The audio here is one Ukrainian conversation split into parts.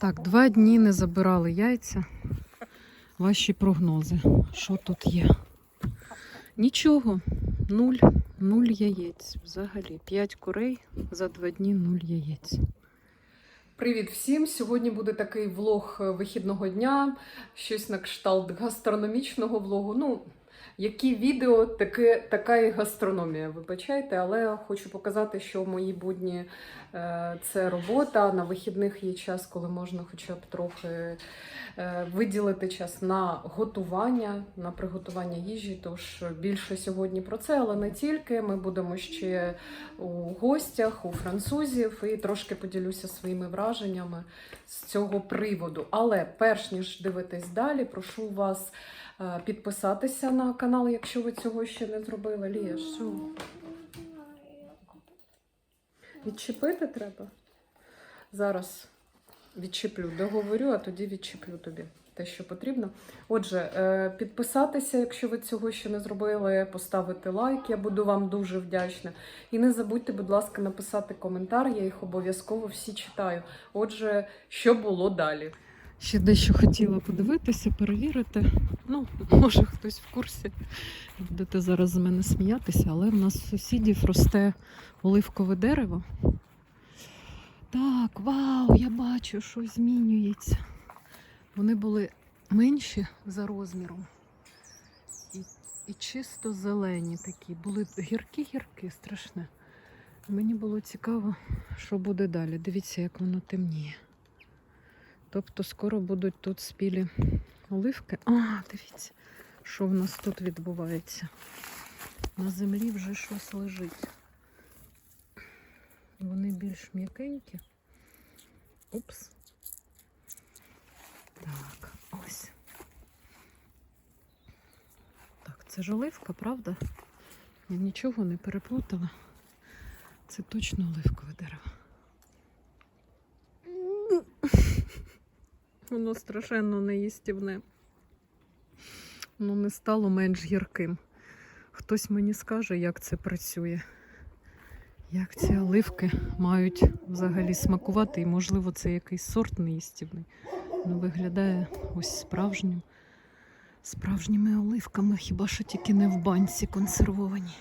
Так, два дні не забирали яйця. Ваші прогнози. Що тут є? Нічого. Нуль. Нуль яєць. Взагалі. П'ять курей за два дні нуль яєць. Привіт всім! Сьогодні буде такий влог вихідного дня, щось на кшталт гастрономічного влогу. Ну, які відео, таке, така і гастрономія, вибачайте, але хочу показати, що в мої будні е, це робота. На вихідних є час, коли можна хоча б трохи е, виділити час на готування, на приготування їжі. Тож більше сьогодні про це, але не тільки. Ми будемо ще у гостях, у французів, і трошки поділюся своїми враженнями з цього приводу. Але перш ніж дивитись далі, прошу вас підписатися на канал, якщо ви цього ще не зробили. Лія, що? Відчепити треба? Зараз відчеплю, договорю, а тоді відчеплю тобі те, що потрібно. Отже, е, підписатися, якщо ви цього ще не зробили, поставити лайк, я буду вам дуже вдячна. І не забудьте, будь ласка, написати коментар, я їх обов'язково всі читаю. Отже, що було далі? Ще дещо хотіла подивитися, перевірити. Ну, може, хтось в курсі. Будете зараз з мене сміятися, але в нас у сусідів росте оливкове дерево. Так, вау, я бачу, що змінюється. Вони були менші за розміром. І, і чисто зелені такі. Були гіркі-гіркі, страшне. Мені було цікаво, що буде далі. Дивіться, як воно темніє. Тобто скоро будуть тут спілі оливки. А, дивіться, що в нас тут відбувається. На землі вже щось лежить. Вони більш м'якенькі. Упс. Так, ось. Так, це ж оливка, правда? Я нічого не переплутала. Це точно оливкове дерево. Воно страшенно неїстівне. Воно не стало менш гірким. Хтось мені скаже, як це працює. Як ці оливки мають взагалі смакувати, і, можливо, це якийсь сорт неїстівний. Ну, виглядає ось справжнім, справжніми оливками, хіба що тільки не в банці консервовані.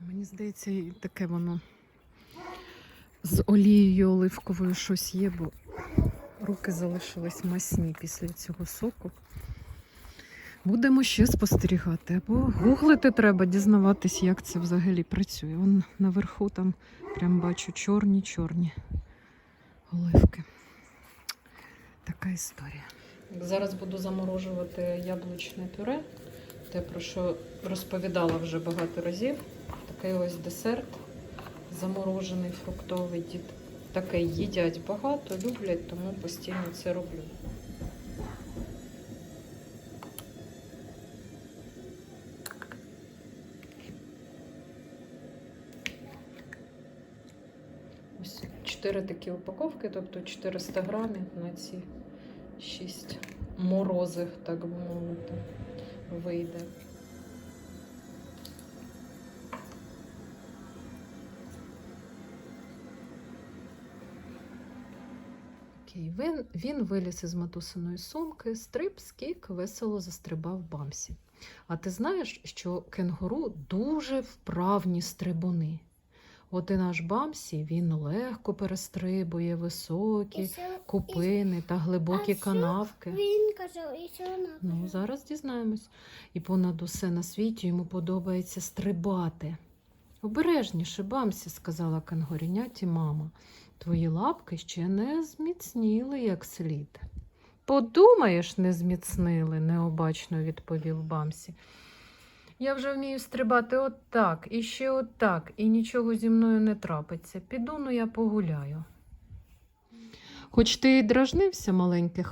Мені здається, і таке воно з олією оливковою щось є, бо руки залишились масні після цього соку. Будемо ще спостерігати. Або гуглити треба, дізнаватись, як це взагалі працює. Вон наверху там прям бачу чорні-чорні оливки. Така історія. Зараз буду заморожувати яблучне пюре. Те, про що розповідала вже багато разів. Такий ось десерт заморожений фруктовий. Дід таке їдять багато, люблять, тому постійно це роблю. Ось 4 такі упаковки, тобто 400 грамів на ці 6 морозив, так би мовити, вийде. Він, він виліз із матусиної сумки, стриб, скік, весело застрибав бамсі. А ти знаєш, що кенгуру дуже вправні стрибуни. От і наш бамсі він легко перестрибує високі купини та глибокі канавки. Він казав, і що вона Ну, зараз дізнаємось. І понад усе на світі йому подобається стрибати. Обережніше, бамсі, сказала кенгуріняті мама. Твої лапки ще не зміцніли як слід. Подумаєш, не зміцнили, необачно відповів бамсі. Я вже вмію стрибати отак, і ще отак, і нічого зі мною не трапиться. Піду ну я погуляю. Хоч ти й дражнився, маленьке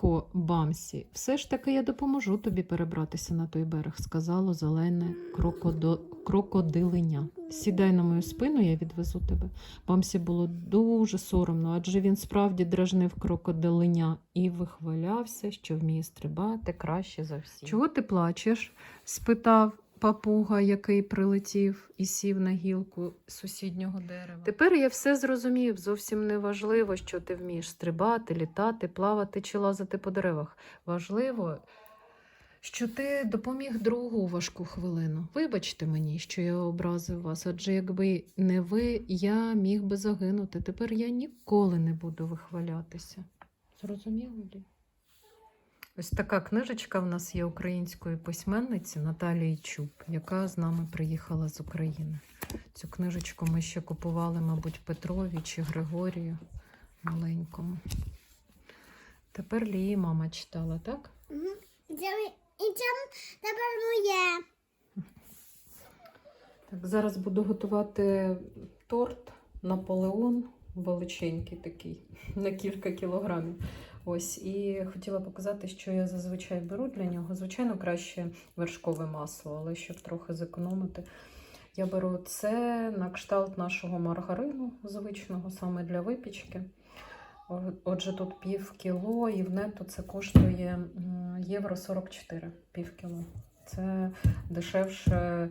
хвалько Бамсі, все ж таки я допоможу тобі перебратися на той берег, сказало зелене крокодо... крокодилиня. Сідай на мою спину, я відвезу тебе. Бамсі було дуже соромно, адже він справді дражнив крокодилиня і вихвалявся, що вміє стрибати краще за всіх. Чого ти плачеш? спитав папуга, який прилетів і сів на гілку сусіднього дерева. Тепер я все зрозумів. Зовсім не важливо, що ти вмієш стрибати, літати, плавати чи лазити по деревах. Важливо, що ти допоміг другу важку хвилину. Вибачте мені, що я образив вас, адже якби не ви, я міг би загинути. Тепер я ніколи не буду вихвалятися. Зрозуміло? Ось така книжечка в нас є української письменниці Наталії Чуб, яка з нами приїхала з України. Цю книжечку ми ще купували, мабуть, Петрові чи Григорію маленькому. Тепер Лії мама читала, так? Угу. І це тепер моє. Так, зараз буду готувати торт Наполеон, величенький такий, на кілька кілограмів. Ось, і хотіла показати, що я зазвичай беру для нього. Звичайно, краще вершкове масло, але щоб трохи зекономити. Я беру це на кшталт нашого маргарину звичного, саме для випічки. Отже, тут пів кіло, і в нетто це коштує євро 44 пів кіло. Це дешевше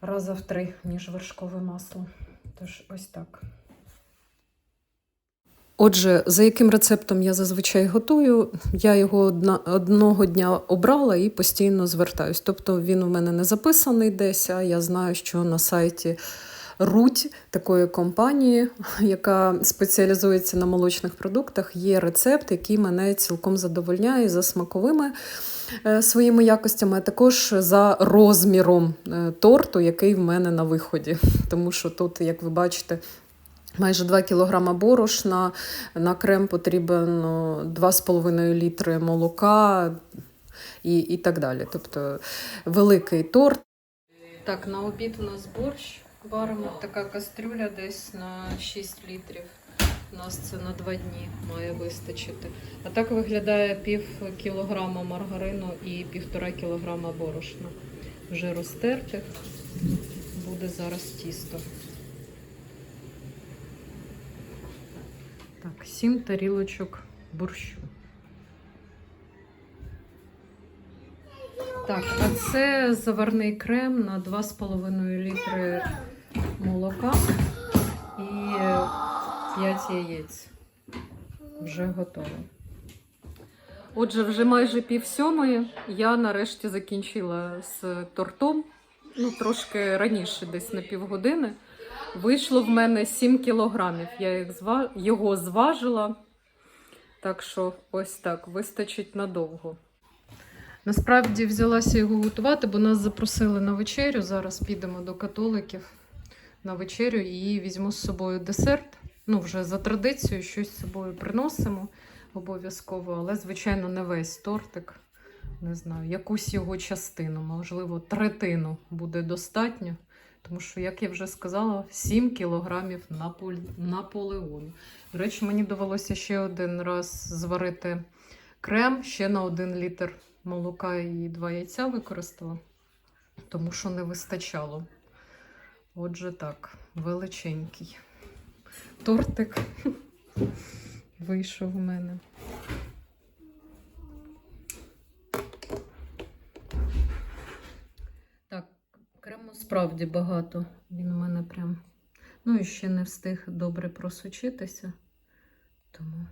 раза в три, ніж вершкове масло. Тож ось так. Отже, за яким рецептом я зазвичай готую, я його одна, одного дня обрала і постійно звертаюсь. Тобто він у мене не записаний десь, а я знаю, що на сайті Руть такої компанії, яка спеціалізується на молочних продуктах, є рецепт, який мене цілком задовольняє за смаковими е, своїми якостями, а також за розміром е, торту, який в мене на виході. Тому що тут, як ви бачите, майже 2 кг борошна, на крем потрібно 2,5 літри молока і, і так далі. Тобто великий торт. Так, на обід у нас борщ варимо. Така кастрюля десь на 6 літрів. У нас це на 2 дні має вистачити. А так виглядає пів кілограма маргарину і півтора кілограма борошна. Вже розтертих. Буде зараз тісто. Так, 7 тарілочок борщу. Так, а це заварний крем на 2,5 літри молока і 5 яєць. Вже готово. Отже, вже майже пів сьомої я нарешті закінчила з тортом. Ну, трошки раніше, десь на півгодини. Вийшло в мене 7 кілограмів. Я їх зва... його зважила. Так що ось так, вистачить надовго. Насправді взялася його готувати, бо нас запросили на вечерю. Зараз підемо до католиків на вечерю і візьму з собою десерт. Ну, вже за традицією, щось з собою приносимо обов'язково, але, звичайно, не весь тортик. Не знаю, якусь його частину, можливо, третину буде достатньо. Тому що, як я вже сказала, 7 кілограмів наполь... наполеону. До речі, мені довелося ще один раз зварити крем, ще на 1 літр молока і 2 яйця використала, тому що не вистачало. Отже, так, величенький тортик вийшов у мене. Так, крему справді багато. Він у мене прям. Ну і ще не встиг добре просочитися. Тому.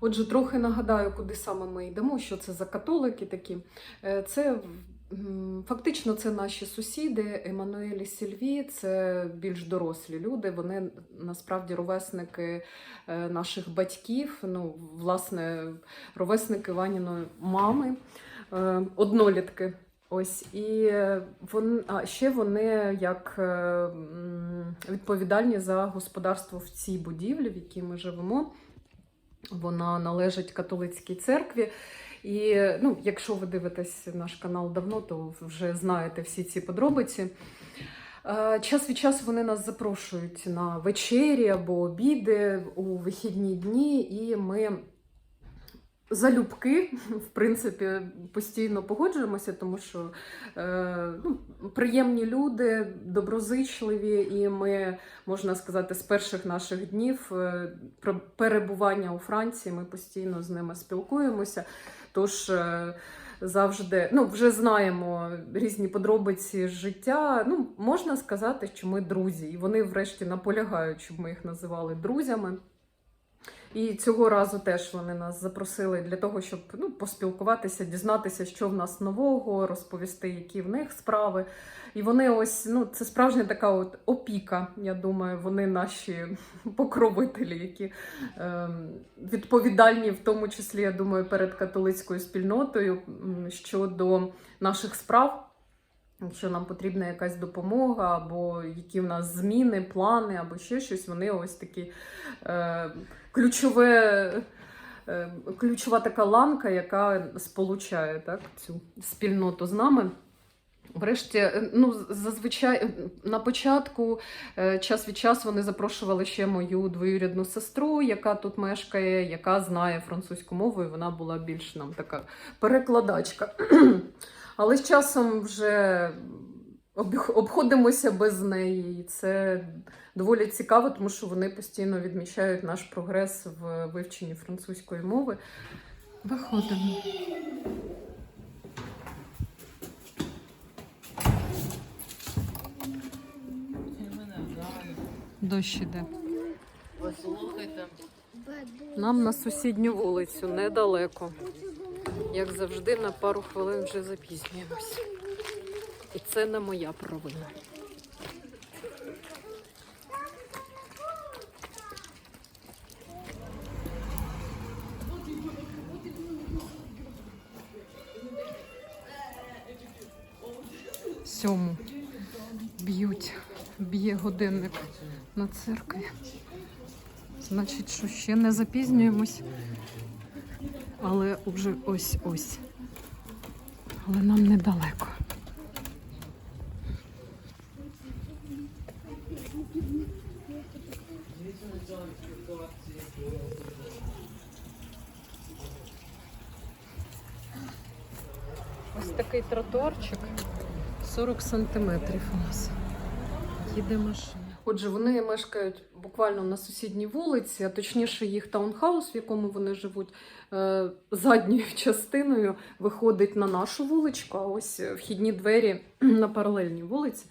Отже, трохи нагадаю, куди саме ми йдемо, що це за католики такі. Е, Це фактично це наші сусіди, Еммануель і Сільві, це більш дорослі люди. Вони насправді ровесники е, наших батьків, ну, власне, ровесники Ваніної мами, е, однолітки. Ось і вон, а ще вони як е, відповідальні за господарство в цій будівлі, в якій ми живемо. Вона належить католицькій церкві. І ну, якщо ви дивитесь наш канал давно, то вже знаєте всі ці подробиці. Е, Час від часу вони нас запрошують на вечері або обіди у вихідні дні, і ми залюбки, в принципі, постійно погоджуємося, тому що е, ну, приємні люди, доброзичливі, і ми, можна сказати, з перших наших днів е, перебування у Франції ми постійно з ними спілкуємося. Тож е, завжди ну, вже знаємо різні подробиці життя. Ну, можна сказати, що ми друзі. І вони, врешті, наполягають, щоб ми їх називали друзями. І цього разу теж вони нас запросили для того, щоб ну, поспілкуватися, дізнатися, що в нас нового, розповісти, які в них справи. І вони ось, ну, це справжня така от опіка. Я думаю, вони наші покровителі, які ем, відповідальні, в тому числі, я думаю, перед католицькою спільнотою щодо наших справ. Якщо нам потрібна якась допомога, або які в нас зміни, плани, або ще щось, вони ось такі е, ключове, е, ключова така ланка, яка сполучає так, цю спільноту з нами. Врешті, е, ну, зазвичай на початку е, час від часу вони запрошували ще мою двоюрідну сестру, яка тут мешкає, яка знає французьку мову, і вона була більш нам така перекладачка. Але з часом вже обходимося без неї. І це доволі цікаво, тому що вони постійно відмічають наш прогрес в вивченні французької мови. Виходимо. Дощ іде. Послухайте. Нам на сусідню вулицю недалеко. Як завжди, на пару хвилин вже запізнюємось. І це не моя провина. Сьому б'ють, б'є годинник на церкві. Значить, що ще не запізнюємось. Але вже ось ось. Але нам недалеко. Ось такий тротуарчик 40 сантиметрів у нас. Їде машина. Отже, вони мешкають буквально на сусідній вулиці, а точніше їх таунхаус, в якому вони живуть, е, задньою частиною виходить на нашу вуличку, а ось е, вхідні двері на паралельній вулиці.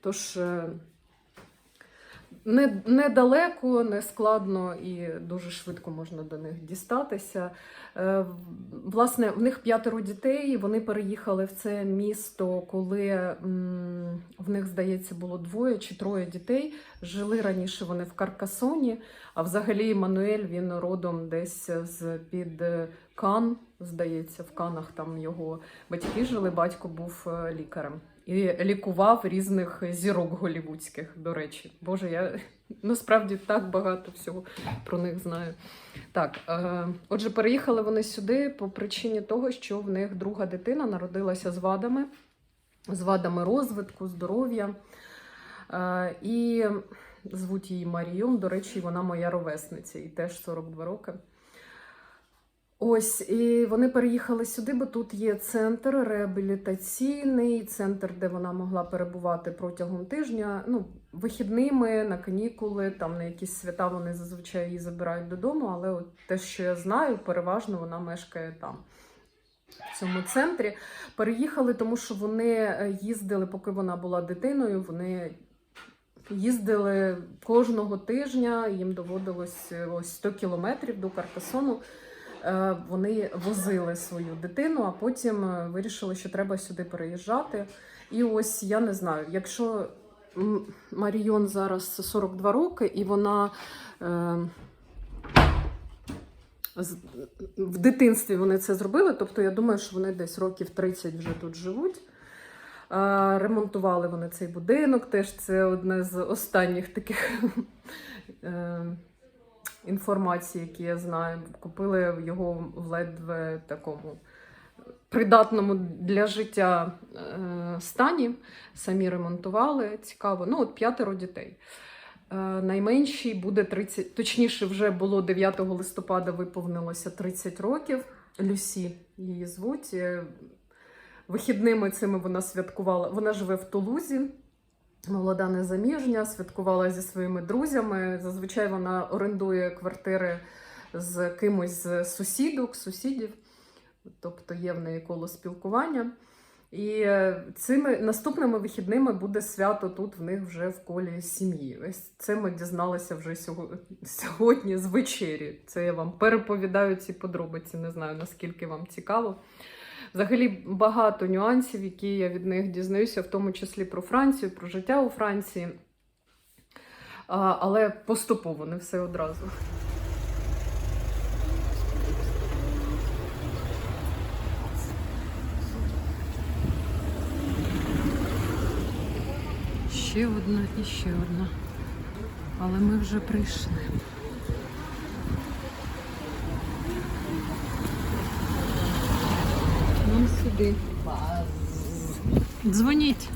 Тож е, недалеко, не складно і дуже швидко можна до них дістатися. Е, Власне, в них п'ятеро дітей. Вони переїхали в це місто, коли в них, здається, було двоє чи троє дітей. Жили раніше вони в Каркасоні. А взагалі Мануель він родом десь з під Кан, здається, в Канах там його батьки жили. Батько був е, лікарем і лікував різних зірок голівудських. До речі, Боже, я насправді так багато всього про них знаю. Так, е, отже, переїхали вони сюди по причині того, що в них друга дитина народилася з вадами, з вадами розвитку, здоров'я. Е, і звуть її Маріон. До речі, вона моя ровесниця, і теж 42 роки. Ось, і вони переїхали сюди, бо тут є центр реабілітаційний, центр, де вона могла перебувати протягом тижня. Ну, вихідними на канікули, там на якісь свята вони зазвичай її забирають додому, але от те, що я знаю, переважно вона мешкає там. В цьому центрі переїхали, тому що вони е, їздили, поки вона була дитиною. Вони їздили кожного тижня, їм доводилось е, ось 100 кілометрів до Каркасону. Е, Вони возили свою дитину, а потім е, вирішили, що треба сюди переїжджати. І ось я не знаю, якщо Маріон зараз 42 роки, і вона е, в дитинстві вони це зробили. Тобто я думаю, що вони десь років 30 вже тут живуть. Ремонтували вони цей будинок. Теж це одне з останніх таких інформацій, які я знаю. Купили його в ледве такому придатному для життя е, стані. Самі ремонтували. Цікаво. Ну, от п'ятеро дітей. Е, Найменшій буде 30, точніше, вже було 9 листопада, виповнилося 30 років. Люсі її звуть. Е, Вихідними цими вона святкувала. Вона живе в Тулузі, молода незаміжня, святкувала зі своїми друзями. Зазвичай вона орендує квартири з кимось з сусідок, сусідів. тобто є в неї коло спілкування. І е, цими наступними вихідними буде свято тут в них вже в колі сім'ї. Ось це ми дізналися вже сьогодні з вечері. Це я вам переповідаю ці подробиці. Не знаю наскільки вам цікаво. Взагалі багато нюансів, які я від них дізнаюся, в тому числі про Францію, про життя у Франції. А, але поступово, не все одразу. Ще одна і ще одна. Але ми вже прийшли. Нам сюди. Дзвоніть.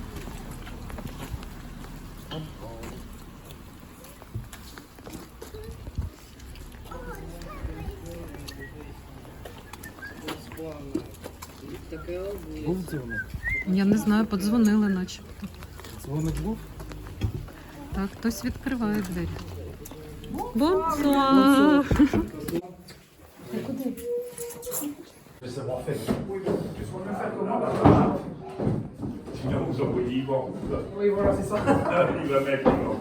Був дзвоник. Я не знаю, подзвонили начебто. Дзвоник був? Так, хтось відкриває двері. Бонсуар! Oui, voilà, c'est ça. Il va mettre, non.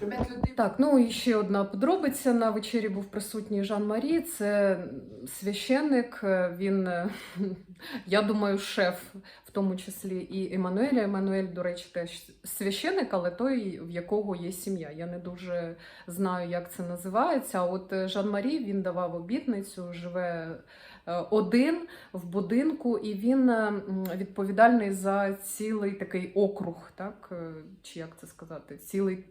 Je vais mettre le dé- Так, ну і ще одна подробиця. На вечері був присутній Жан Марі. Це священник. Він, е, я думаю, шеф, в тому числі і Еммануеля. Еммануель, до речі, теж священник, але той, в якого є сім'я. Я не дуже знаю, як це називається. А от е, Жан Марі він давав обітницю, живе е, один в будинку, і він е, відповідальний за цілий такий округ, так чи як це сказати, цілий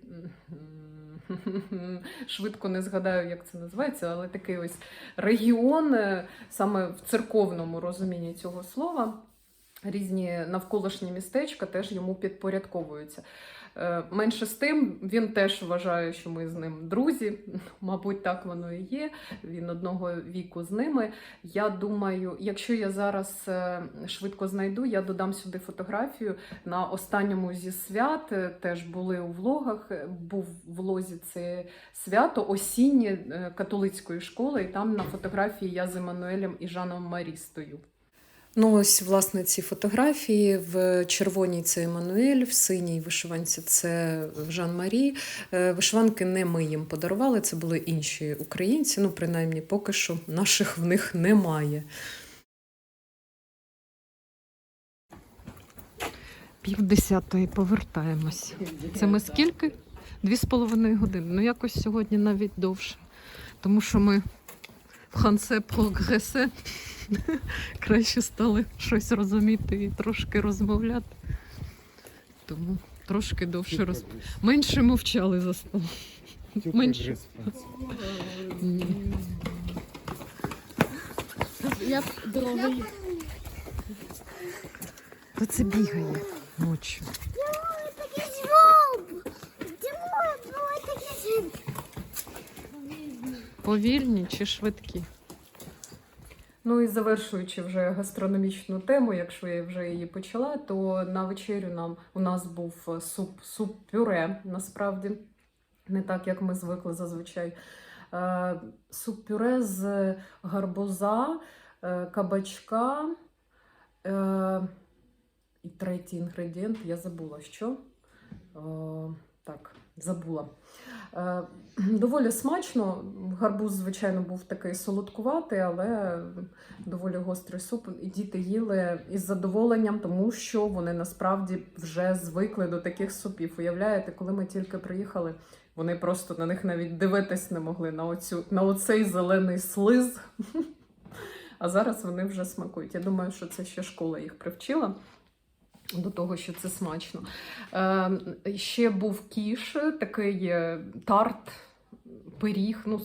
швидко не згадаю, як це називається, але такий ось регіон саме в церковному розумінні цього слова. Різні навколишні містечка теж йому підпорядковуються. Е, Менше з тим, він теж вважає, що ми з ним друзі. Мабуть, так воно і є. Він одного віку з ними. Я думаю, якщо я зараз е, швидко знайду, я додам сюди фотографію. На останньому зі свят е, теж були у влогах. Був в влозі це свято осіннє католицької школи, і там на фотографії я з Еммануелем і Жаном Марі стою. Ну, ось, власне, ці фотографії. В червоній це Еммануель, в синій вишиванці це Жан Марі. Е, Вишиванки не ми їм подарували, це були інші українці. Ну, принаймні, поки що наших в них немає. Пів десятої повертаємось. Це ми скільки? Дві з половиною години. Ну, якось сьогодні навіть довше. Тому що ми в хансе прогресе краще стали щось розуміти і трошки розмовляти. Тому трошки довше роз... Менше мовчали за столом. Менше. Ні. Я дорогий. То це бігає ночі. Такий звук! Чому було такий звук? Повільні чи швидкі? Ну і завершуючи вже гастрономічну тему, якщо я вже її почала, то на вечерю нам у нас був суп, суп пюре, насправді, не так, як ми звикли зазвичай. Е, Суп пюре з гарбуза, е, кабачка. Е, І третій інгредієнт я забула що. Е, Так, забула. Е, Доволі смачно. Гарбуз, звичайно, був такий солодкуватий, але доволі гострий суп. І діти їли із задоволенням, тому що вони насправді вже звикли до таких супів. Уявляєте, коли ми тільки приїхали, вони просто на них навіть дивитись не могли на, оцю, на оцей зелений слиз. А зараз вони вже смакують. Я думаю, що це ще школа їх привчила до того, що це смачно. Е, ще був кіш, такий е, тарт, пиріг, ну,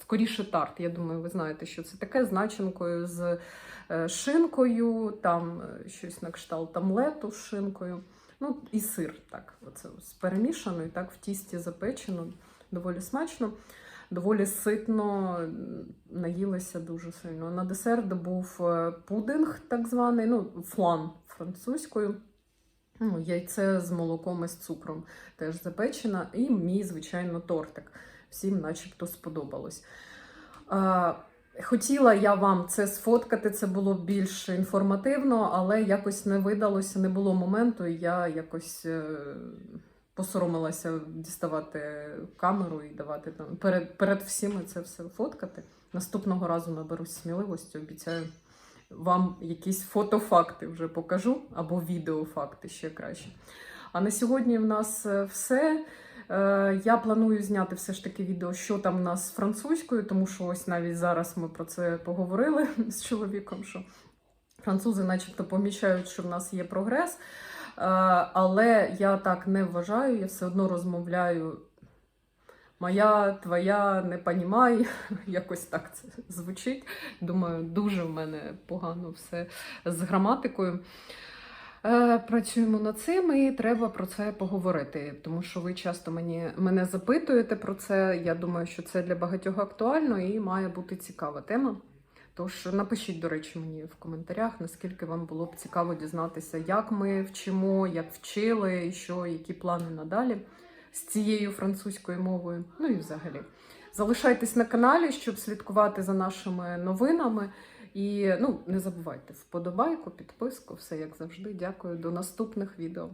скоріше тарт. Я думаю, ви знаєте, що це таке з начинкою, з е, шинкою, там е, щось на кшталт омлету з шинкою. Ну, і сир, так, оце перемішано, і так в тісті запечено. Доволі смачно, доволі ситно, м, наїлися дуже сильно. На десерт був е, пудинг, так званий, ну, флан французькою. Ну, яйце з молоком і з цукром теж запечена. І мій, звичайно, тортик. Всім начебто сподобалось. А, Хотіла я вам це сфоткати, це було більш інформативно, але якось не видалося, не було моменту. і Я якось е, посоромилася діставати камеру і давати там перед, перед всіми це все фоткати. Наступного разу наберусь сміливості, обіцяю вам якісь фотофакти вже покажу, або відеофакти ще краще. А на сьогодні в нас е, все. Е, Я планую зняти все ж таки відео, що там в нас з французькою, тому що ось навіть зараз ми про це поговорили з чоловіком, що французи, начебто, помічають, що в нас є прогрес. Е, Але я так не вважаю, я все одно розмовляю. Моя, твоя, не понімай, якось так це звучить. Думаю, дуже в мене погано все з граматикою. Е, Працюємо над цим і треба про це поговорити, тому що ви часто мені, мене запитуєте про це. Я думаю, що це для багатьох актуально і має бути цікава тема. Тож напишіть, до речі, мені в коментарях, наскільки вам було б цікаво дізнатися, як ми вчимо, як вчили, що, які плани надалі з цією французькою мовою. Ну і взагалі. Залишайтесь на каналі, щоб слідкувати за нашими новинами. І ну, не забувайте вподобайку, підписку, все як завжди. Дякую. До наступних відео.